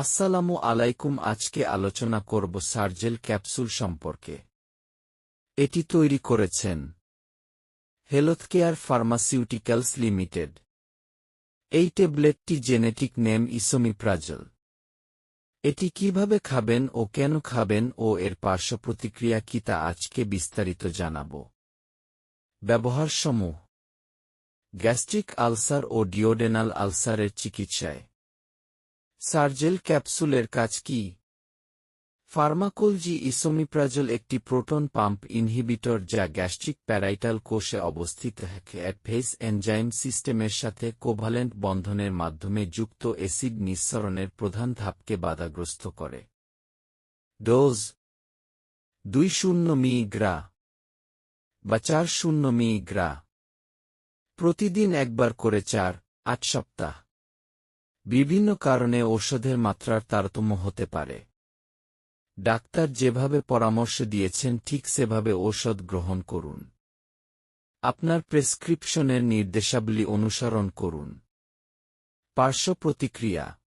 আসসালামু আলাইকুম, আজকে আলোচনা করব সার্জেল ক্যাপসুল সম্পর্কে। এটি তৈরি করেছেন হেলথকেয়ার ফার্মাসিউটিক্যালস লিমিটেড। এই ট্যাবলেটটি জেনেটিক নেম ইসোমিপ্রাজল। এটি কীভাবে খাবেন ও কেন খাবেন ও এর পার্শ্ব প্রতিক্রিয়া কি তা আজকে বিস্তারিত জানাব। ব্যবহার সমূহ গ্যাস্ট্রিক আলসার ও ডিওডেনাল আলসারের চিকিৎসায়। সার্জেল ক্যাপসুলের কাজ কি? ফার্মাকোলজি ইসোমিপ্রাজল একটি প্রোটন পাম্প ইনহিবিটর যা গ্যাস্ট্রিক প্যারাইটাল কোষে অবস্থিত অ্যাডভেস এনজাইম সিস্টেমের সাথে কোভালেন্ট বন্ধনের মাধ্যমে যুক্ত অ্যাসিড নিঃসরণের প্রধান ধাপকে বাধাগ্রস্ত করে। ডোজ দুই শূন্য মিগ্রা বা চার শূন্য মিগ্রা প্রতিদিন একবার করে চার, আট সপ্তাহ। বিভিন্ন কারণে ঔষধের মাত্রার তারতম্য হতে পারে। ডাক্তার যেভাবে পরামর্শ দিয়েছেন, ঠিক সেভাবে ঔষধ গ্রহণ করুন। আপনার প্রেসক্রিপশনের নির্দেশাবলী অনুসরণ করুন। পার্শ্ব প্রতিক্রিয়া।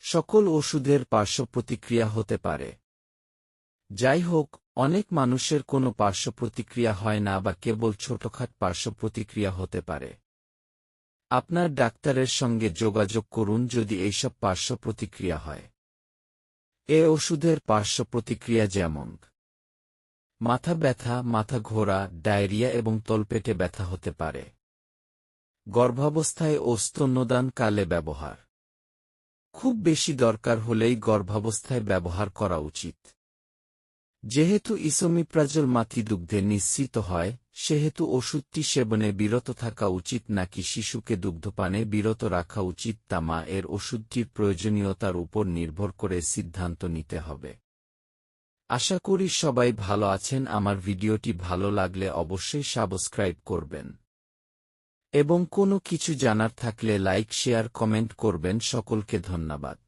সকল ওষুধের পার্শ্ব প্রতিক্রিয়া হতে পারে। যাই হোক, অনেক মানুষের কোনো পার্শ্ব প্রতিক্রিয়া হয় না বা কেবল ছোটখাট পার্শ্ব প্রতিক্রিয়া হতে পারে। আপনার ডাক্তারের সঙ্গে যোগাযোগ করুন যদি এইসব পার্শ্ব প্রতিক্রিয়া হয়। এ ওষুধের পার্শ্ব প্রতিক্রিয়া যেমন, মাথা ব্যথা, মাথা ঘোরা, ডায়রিয়া এবং তলপেটে ব্যথা হতে পারে। গর্ভাবস্থায় ও কালে ব্যবহার। খুব বেশি দরকার হলেই গর্ভাবস্থায় ব্যবহার করা উচিত। যেহেতু ইসোমিপ্রাজল মাতৃদুগ্ধে নিশ্চিত হয় সেহেতু ওষুধটি সেবনে বিরত থাকা উচিত নাকি শিশুকে দুগ্ধপানে বিরত রাখা উচিত তা মা এর ওষুধটির প্রয়োজনীয়তার উপর নির্ভর করে সিদ্ধান্ত নিতে হবে। আশা করি সবাই ভালো আছেন, আমার ভিডিওটি ভালো লাগলে অবশ্যই সাবস্ক্রাইব করবেন। এবং কোনো কিছু জানার থাকলে লাইক, শেয়ার, কমেন্ট করবেন, সকলকে ধন্যবাদ।